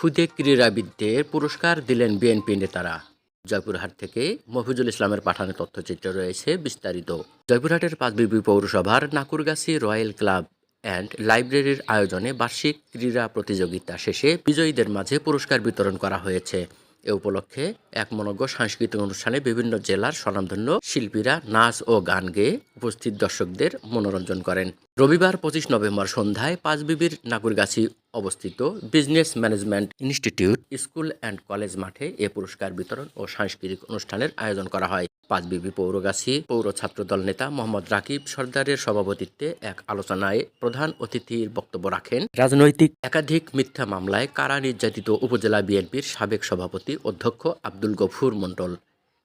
খুদে ক্রীড়াবিদদের পুরস্কার দিলেন বিএনপি নেতারা। জয়পুরহাট থেকে মফিজুল ইসলামের পাঠানো তথ্যচিত্র রয়েছে বিস্তারিত। জয়পুরহাটের পাঁচবিবি পৌরসভার নাকুরগাছি রয়্যাল ক্লাব অ্যান্ড লাইব্রেরির আয়োজনে বার্ষিক ক্রীড়া প্রতিযোগিতা শেষে বিজয়ীদের মাঝে পুরস্কার বিতরণ করা হয়েছে। এ উপলক্ষে এক মনজ্ঞ সাংস্কৃতিক অনুষ্ঠানে বিভিন্ন জেলার স্বনামধন্য শিল্পীরা নাচ ও গান গেয়ে উপস্থিত দর্শকদের মনোরঞ্জন করেন। রবিবার পঁচিশ নভেম্বর সন্ধ্যায় পাঁচবিবির নাগুরগাছি অবস্থিত business management institute school and college মাঠে এ পুরস্কার বিতরণ ও সাংস্কৃতিক অনুষ্ঠানের আয়োজন করা হয়। পাঁচবিবি পৌরগাছি পৌর ছাত্রদল নেতা মোহাম্মদ রাকিব সর্দারের সভাপতিত্বে এক আলোচনায় প্রধান অতিথির বক্তব্য রাখেন। রাজনৈতিক একাধিক মিথ্যা মামলায় কারা নির্যাতিত উপজেলা বিএনপির সাবেক সভাপতি অধ্যক্ষ আব্দুল গফুর মণ্ডল।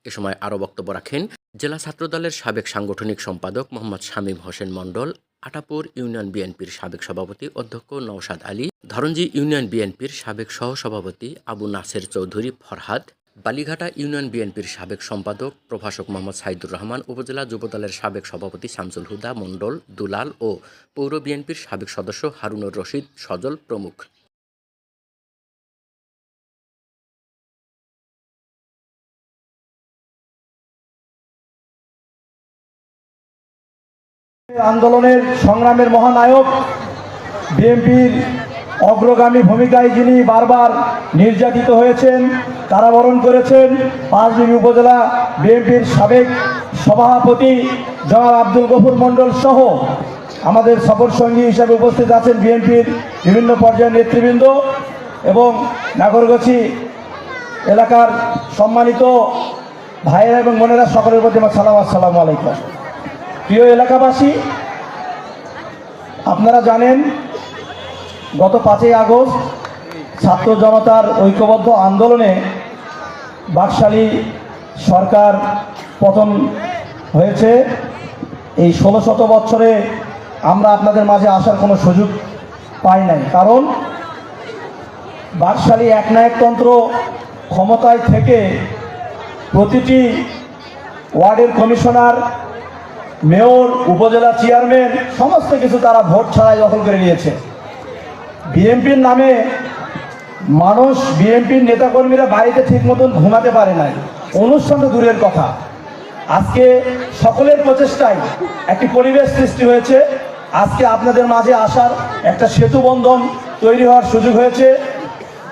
এ সময় আরও বক্তব্য রাখেন জেলা ছাত্রদলের সাবেক সাংগঠনিক সম্পাদক মোহাম্মদ শামীম হোসেন মণ্ডল আটাপুর ইউনিয়ন বিএনপির সাবেক সভাপতি অধ্যক্ষ নওশাদ আলী ধরঞ্জি ইউনিয়ন বিএনপির সাবেক সহসভাপতি আবু নাসের চৌধুরী ফরহাদ বালিঘাটা ইউনিয়ন বিএনপির সাবেক সম্পাদক প্রভাষক মোহাম্মদ সাইদুর রহমান, উপজেলা যুবদলের সাবেক সভাপতি শামসুল হুদা, মণ্ডল, দুলাল ও পৌর বিএনপির সাবেক সদস্য হারুনুর রশিদ সজল প্রমুখ। আন্দোলনের সংগ্রামের মহানায়ক বিএনপির অগ্রগামী ভূমিকায় যিনি বারবার নির্যাতিত হয়েছেন কারাবরণ করেছেন পাঁচবিবি উপজেলা বিএনপির সাবেক সভাপতি জনাব আব্দুল গফুর মণ্ডল সহ আমাদের সফর সঙ্গী হিসাবে উপস্থিত আছেন বিএনপির বিভিন্ন পর্যায়ের নেতৃবৃন্দ এবং নাগরগছি এলাকার সম্মানিত ভাইয়েরা এবং বোনেরা, সকলের প্রতি আমার সালাম, আসসালামু আলাইকুম। প্রিয় এলাকাবাসী, আপনারা জানেন গত পাঁচই আগস্ট ছাত্র জনতার ঐক্যবদ্ধ আন্দোলনে বাকশালী সরকার পতন হয়েছে। এই ষোলো শত বছরে আমরা আপনাদের মাঝে আসার কোনো সুযোগ পাই নাই। কারণ বাকশালী একনায়কতন্ত্র ক্ষমতায় থেকে প্রতিটি ওয়ার্ডের কমিশনার, মেয়র, উপজেলা চেয়ারম্যান, সমস্ত কিছু তারা ভোট ছাড়াই দখল করে নিয়েছে। বিএনপির নামে মানুষ, বিএনপির নেতাকর্মীরা বাড়িতে ঠিক মতন ঘুমাতে পারে নাই। অনুষ্ঠান তো দূরের কথা। আজকে সকলের প্রচেষ্টায় একটি পরিবেশ সৃষ্টি হয়েছে। আজকে আপনাদের মাঝে আসার একটা সেতু বন্ধন তৈরি হওয়ার সুযোগ হয়েছে।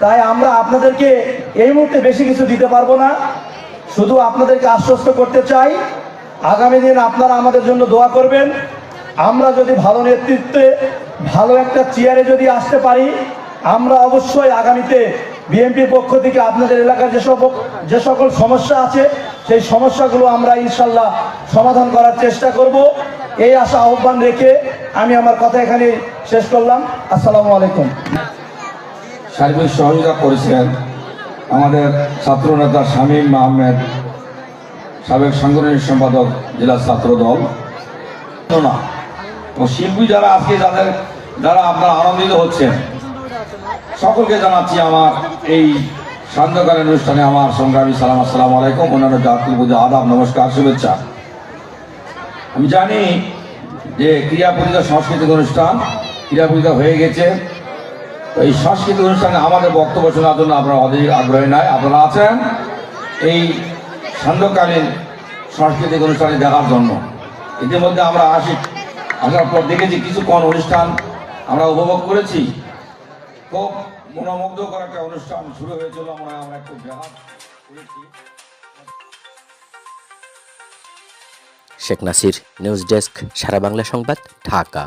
তাই আমরা আপনাদেরকে এই মুহূর্তে বেশি কিছু দিতে পারব না। শুধু আপনাদেরকে আশ্বস্ত করতে চাই, আগামী দিন আপনারা আমাদের জন্য দোয়া করবেন। আমরা যদি ভালো নেতৃত্বে ভালো একটা চেয়ারে যদি আসতে পারি, আমরা অবশ্যই আগামীতে বিএনপির পক্ষ থেকে আপনাদের এলাকার যেসব যে সকল সমস্যা আছে, সেই সমস্যাগুলো আমরা ইনশাল্লাহ সমাধান করার চেষ্টা করব। এই আশা আহ্বান রেখে আমি আমার কথা এখানে শেষ করলাম। আসসালামু আলাইকুম। সার্বিক সহযোগিতা করেছেন আমাদের ছাত্র নেতা শামীম আহমেদ, সাবেক সাংগঠনিক সম্পাদক, জেলা ছাত্র দল না ও শিল্পী যারা আজকে যাদের, যারা আপনারা আনন্দিত হচ্ছেন, সকলকে জানাচ্ছি আমার এই সান্ধ্যকালীন অনুষ্ঠানে আমার সংগ্রামী সালাম, আসসালামু আলাইকুম, অন্যান্য জাতীয় পুজো, আদাব, নমস্কার, শুভেচ্ছা। আমি জানি যে ক্রীড়া প্রতিযোগিতা সাংস্কৃতিক অনুষ্ঠান ক্রীড়া প্রতিযোগিতা হয়ে গেছে। এই সাংস্কৃতিক অনুষ্ঠানে আমাদের বক্তব্য শোনার জন্য আপনারা অধিক আগ্রহী নয়। আপনারা আছেন এই সান্ধ্যকালীন সাংস্কৃতিক অনুষ্ঠানে দেখার জন্য। ইতিমধ্যে আমরা আসি। আসার পর দেখেছি কিছুক্ষণ অনুষ্ঠান আমরা উপভোগ করেছি। খুব মনোমুগ্ধ করা একটা অনুষ্ঠান শুরু হয়েছিল, আমরা আমরা একটু ব্যাঘাত করেছি। শেখ নাসির, নিউজ ডেস্ক, সারা বাংলা সংবাদ, ঢাকা।